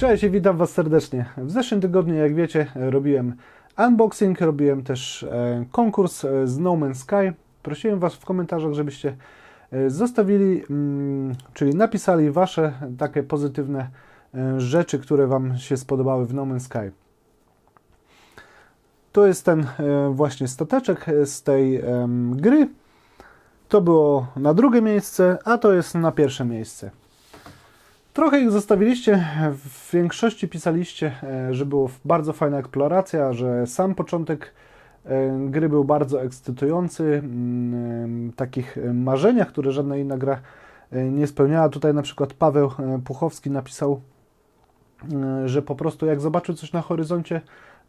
Cześć i witam Was serdecznie. W zeszłym tygodniu, jak wiecie, robiłem unboxing, robiłem też e, konkurs e, z No Man's Sky. Prosiłem Was w komentarzach, żebyście e, zostawili, mm, czyli napisali Wasze takie pozytywne rzeczy, które Wam się spodobały w No Man's Sky. To jest ten właśnie stateczek z tej gry. To było na drugie miejsce, a to jest na pierwsze miejsce. Trochę ich zostawiliście, w większości pisaliście, e, że było bardzo fajna eksploracja, że sam początek e, gry był bardzo ekscytujący, mm, takich e, marzeniach, które żadna inna gra e, nie spełniała. Tutaj na przykład Paweł e, Puchowski napisał, e, że po prostu jak zobaczył coś na horyzoncie,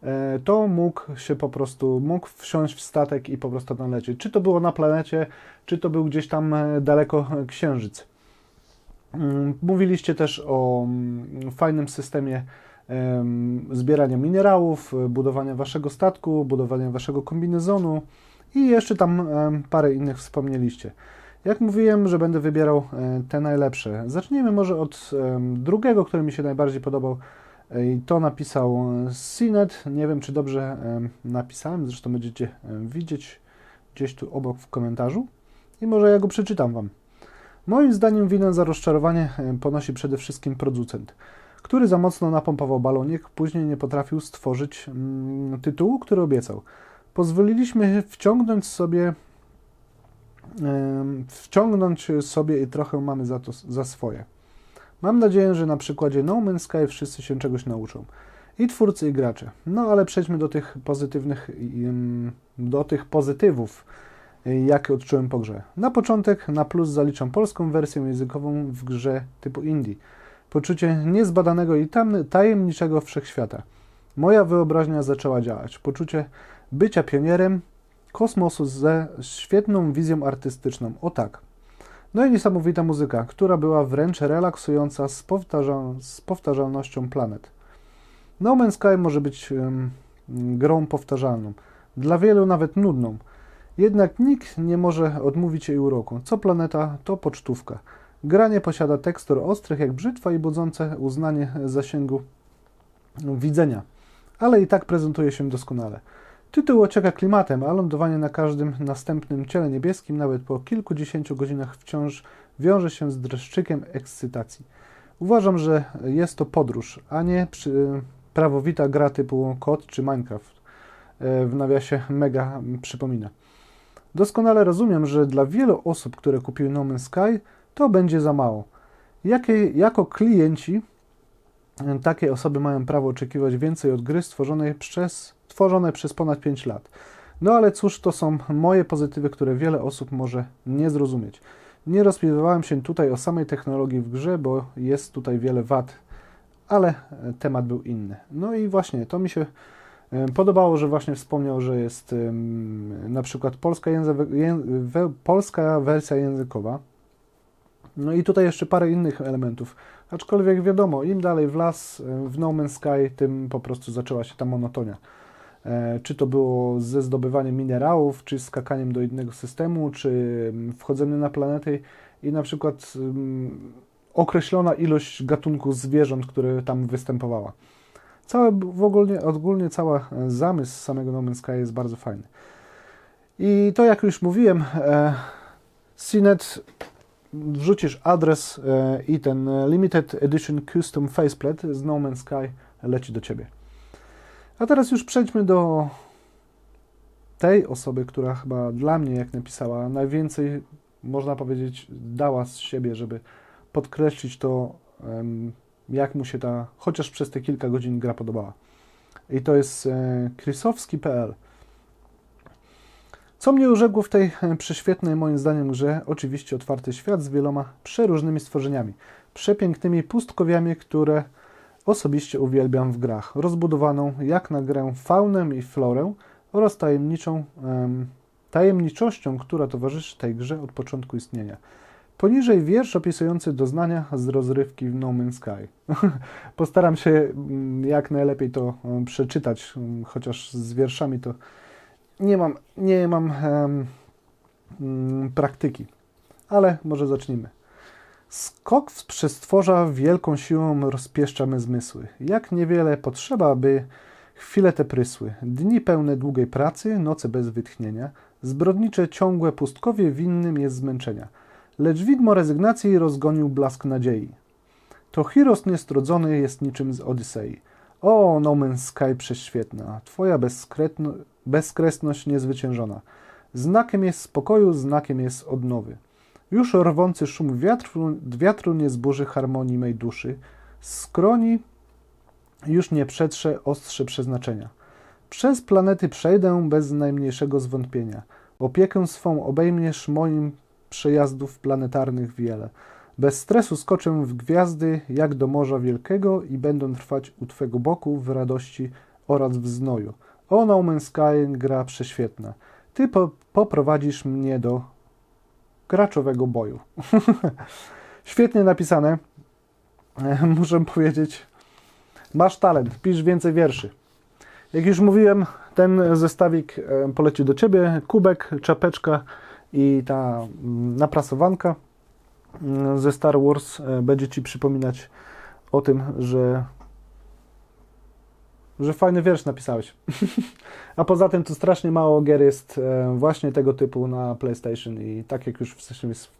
e, to mógł się po prostu, mógł wsiąść w statek i po prostu tam lecieć. Czy to było na planecie, czy to był gdzieś tam e, daleko e, księżyc. Mm, Mówiliście też o mm, fajnym systemie em, zbierania minerałów, e, budowania waszego statku, budowania waszego kombinezonu i jeszcze tam parę innych wspomnieliście. Jak mówiłem, że będę wybierał e, te najlepsze. Zacznijmy może od drugiego, który mi się najbardziej podobał. E, I to napisał Sinet. Nie wiem, czy dobrze em, napisałem, zresztą będziecie widzieć gdzieś tu obok w komentarzu. I może ja go przeczytam wam. Moim zdaniem winę za rozczarowanie e, ponosi przede wszystkim producent, który za mocno napompował balonik, później nie potrafił stworzyć mm, tytułu, który obiecał. Pozwoliliśmy wciągnąć sobie wciągnąć sobie i trochę mamy za to za swoje. Mam nadzieję, że na przykładzie No Man's Sky wszyscy się czegoś nauczą. I twórcy, i gracze. No ale przejdźmy do tych pozytywnych, em, do tych pozytywów jakie odczułem po grze. Na początek na plus zaliczam polską wersję językową w grze typu indie. Poczucie niezbadanego i tajemniczego wszechświata. Moja wyobraźnia zaczęła działać. Poczucie bycia pionierem kosmosu ze świetną wizją artystyczną. O tak. No i niesamowita muzyka, która była wręcz relaksująca z, powtarza- z powtarzalnością planet. No Man's Sky może być em, grą powtarzalną, dla wielu nawet nudną. Jednak nikt nie może odmówić jej uroku. Co planeta, to pocztówka. Gra nie posiada tekstur ostrych jak brzytwa i budzące uznanie zasięgu widzenia, ale i tak prezentuje się doskonale. Tytuł ocieka klimatem, a lądowanie na każdym następnym ciele niebieskim, nawet po kilkudziesięciu godzinach wciąż wiąże się z dreszczykiem ekscytacji. Uważam, że jest to podróż, a nie przy, prawowita gra typu Kod czy Minecraft. E, W nawiasie mega przypomina. Doskonale rozumiem, że dla wielu osób, które kupiły No Man's Sky, to będzie za mało. Jakie, jako klienci e, takie osoby mają prawo oczekiwać więcej od gry stworzonej przez, tworzonej przez ponad 5 lat. No ale cóż, to są moje pozytywy, które wiele osób może nie zrozumieć. Nie rozpisywałem się tutaj o samej technologii w grze, bo jest tutaj wiele wad, ale e, temat był inny. No i właśnie, to mi się podobało, że właśnie wspomniał, że jest na przykład polska, polska wersja językowa. No i tutaj jeszcze parę innych elementów. Aczkolwiek wiadomo, im dalej w las, w No Man's Sky, tym po prostu zaczęła się ta monotonia. E, Czy to było ze zdobywaniem minerałów, czy skakaniem do innego systemu, czy wchodzeniem na planetę i na przykład określona ilość gatunków zwierząt, które tam występowała. Całe, w ogólnie, ogólnie cały zamysł samego No Man's Sky jest bardzo fajny. I to jak już mówiłem, e, CNET wrzucisz adres e, i ten e, Limited Edition Custom Faceplate z No Man's Sky leci do Ciebie. A teraz już przejdźmy do tej osoby, która chyba dla mnie, jak napisała, najwięcej, można powiedzieć, dała z siebie, żeby podkreślić to, jak mu się ta, chociaż przez te kilka godzin gra podobała. I to jest e, krysowski.pl. Co mnie urzekło w tej e, prześwietnej moim zdaniem grze? Oczywiście otwarty świat z wieloma przeróżnymi stworzeniami, przepięknymi pustkowiami, które osobiście uwielbiam w grach. Rozbudowaną jak na grę faunę i florę oraz tajemniczą, em, tajemniczością, która towarzyszy tej grze od początku istnienia. Poniżej wiersz opisujący doznania z rozrywki w No Man's Sky. Postaram się mm, jak najlepiej to em, przeczytać, em, chociaż z wierszami to nie mam, nie mam em, mm, praktyki. Ale może zacznijmy. Skok w przestworza wielką siłą rozpieszcza me zmysły. Jak niewiele potrzeba, by chwile te prysły. Dni pełne długiej pracy, noce bez wytchnienia. Zbrodnicze ciągłe pustkowie winnym jest zmęczenia. Lecz widmo rezygnacji rozgonił blask nadziei. To Hiros niestrudzony jest niczym z Odysei. O, No Man's Sky prześwietna, twoja bezkretno, bezkresność niezwyciężona. Znakiem jest spokoju, znakiem jest odnowy. Już rwący szum wiatru, wiatru nie zburzy harmonii mej duszy. Skroni już nie przetrze ostrze przeznaczenia. Przez planety przejdę bez najmniejszego zwątpienia. Opiekę swą obejmiesz moim przejazdów planetarnych wiele. Bez stresu skoczę w gwiazdy jak do morza wielkiego i będę trwać u Twego boku w radości oraz w znoju. O No Man's Sky gra prześwietna. Ty po, poprowadzisz mnie do graczowego boju. Świetnie napisane. Muszę powiedzieć, masz talent, pisz więcej wierszy. Jak już mówiłem, ten zestawik e, poleci do Ciebie. Kubek, czapeczka i ta mm, naprasowanka mm, ze Star Wars e, będzie Ci przypominać o tym, że że fajny wiersz napisałeś. A poza tym to strasznie mało gier jest e, właśnie tego typu na PlayStation i tak jak już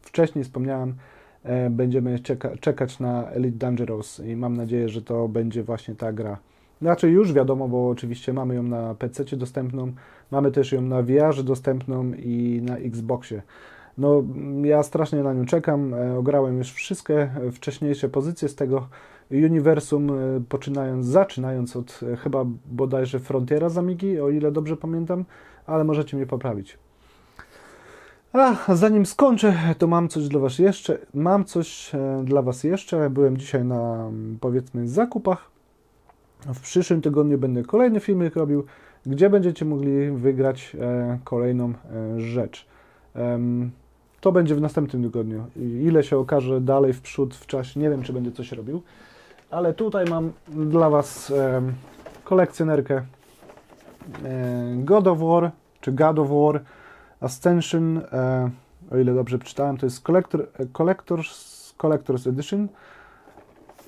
wcześniej, wspomniałem, e, będziemy czeka, czekać na Elite Dangerous i mam nadzieję, że to będzie właśnie ta gra. Znaczy już wiadomo, bo oczywiście mamy ją na PC dostępną, mamy też ją na VR dostępną i na Xboxie. No, ja strasznie na nią czekam. E, Ograłem już wszystkie wcześniejsze pozycje z tego uniwersum, e, poczynając, zaczynając od e, chyba bodajże Frontiera z Amigi, o ile dobrze pamiętam, ale możecie mnie poprawić. A zanim skończę, to mam coś dla Was jeszcze. Mam coś dla Was jeszcze. Byłem dzisiaj na mm, powiedzmy zakupach. W przyszłym tygodniu będę kolejny filmik robił, gdzie będziecie mogli wygrać e, kolejną e, rzecz. To będzie w następnym tygodniu. Ile się okaże dalej w przód w czasie, nie wiem, czy będę coś robił. Ale tutaj mam dla Was kolekcjonerkę e, God of War, czy God of War Ascension, o ile dobrze przeczytałem, to jest Collector, Collectors, Collectors Edition.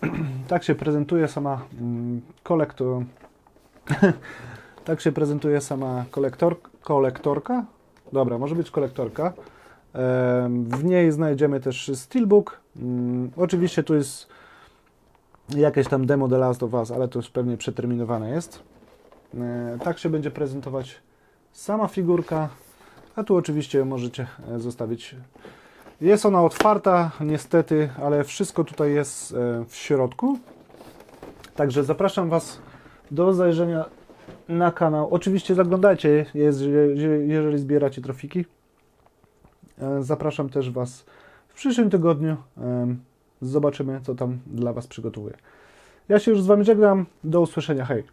tak się prezentuje sama mm, kolektor. tak się prezentuje sama kolektor, kolektorka. Dobra, może być kolektorka. W niej znajdziemy też Steelbook. Mm, Oczywiście tu jest jakieś tam demo The Last of Us, ale to już pewnie przeterminowane jest. E, Tak się będzie prezentować sama figurka, a tu oczywiście możecie e, zostawić. Jest ona otwarta, niestety, ale wszystko tutaj jest e, w środku. Także zapraszam Was do zajrzenia na kanał. Oczywiście zaglądajcie, jeżeli zbieracie trofiki. E, Zapraszam też Was w przyszłym tygodniu. Em, Zobaczymy, co tam dla Was przygotowuję. Ja się już z Wami żegnam. Do usłyszenia. Hej!